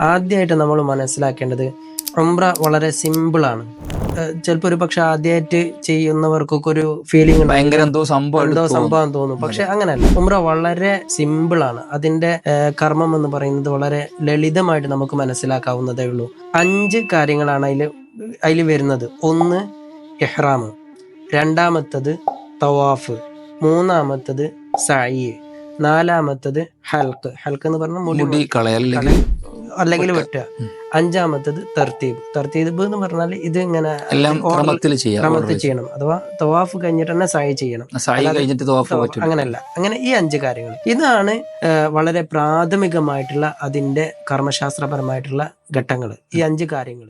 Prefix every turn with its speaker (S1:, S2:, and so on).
S1: ആദ്യമായിട്ട് നമ്മൾ മനസ്സിലാക്കേണ്ടത് ഉംറ വളരെ സിമ്പിളാണ് ചിലപ്പോൾ ഒരു പക്ഷെ ആദ്യമായിട്ട് ചെയ്യുന്നവർക്കൊക്കെ ഒരു ഫീലിംഗ്
S2: ഭയങ്കര എന്തോ സംഭവം
S1: എന്തോ സംഭവം തോന്നും. പക്ഷെ അങ്ങനെയല്ല. ഉംറ വളരെ സിമ്പിൾ ആണ്. അതിന്റെ കർമ്മം എന്ന് പറയുന്നത് വളരെ ലളിതമായിട്ട് നമുക്ക് മനസ്സിലാക്കാവുന്നതേ ഉള്ളൂ. അഞ്ച് കാര്യങ്ങളാണ് അതിൽ അതിൽ വരുന്നത്. ഒന്ന് എഹ്റാം രണ്ടാമത്തത് തവാഫ്. മൂന്നാമത്തത് സായി നാലാമത്തത് ഹൽക്ക്. ഹൽക്ക് എന്ന് പറഞ്ഞാൽ മുടി
S2: മുടി കളയൽ. അല്ലെങ്കിൽ
S1: വെട്ടുക. അഞ്ചാമത്തത് തർത്തീബ്. തർത്തീബ് എന്ന് പറഞ്ഞാൽ ഇത് ഇങ്ങനെ
S2: ക്രമത്തിൽ
S1: ചെയ്യണം. അഥവാ തവാഫ് കഴിഞ്ഞിട്ട് തന്നെ സായി ചെയ്യണം.
S2: കഴിഞ്ഞിട്ട്
S1: അങ്ങനെയല്ല. അങ്ങനെ ഈ അഞ്ച് കാര്യങ്ങൾ. ഇതാണ് വളരെ പ്രാഥമികമായിട്ടുള്ള അതിന്റെ കർമ്മശാസ്ത്രപരമായിട്ടുള്ള ഘട്ടങ്ങൾ. ഈ അഞ്ച് കാര്യങ്ങൾ.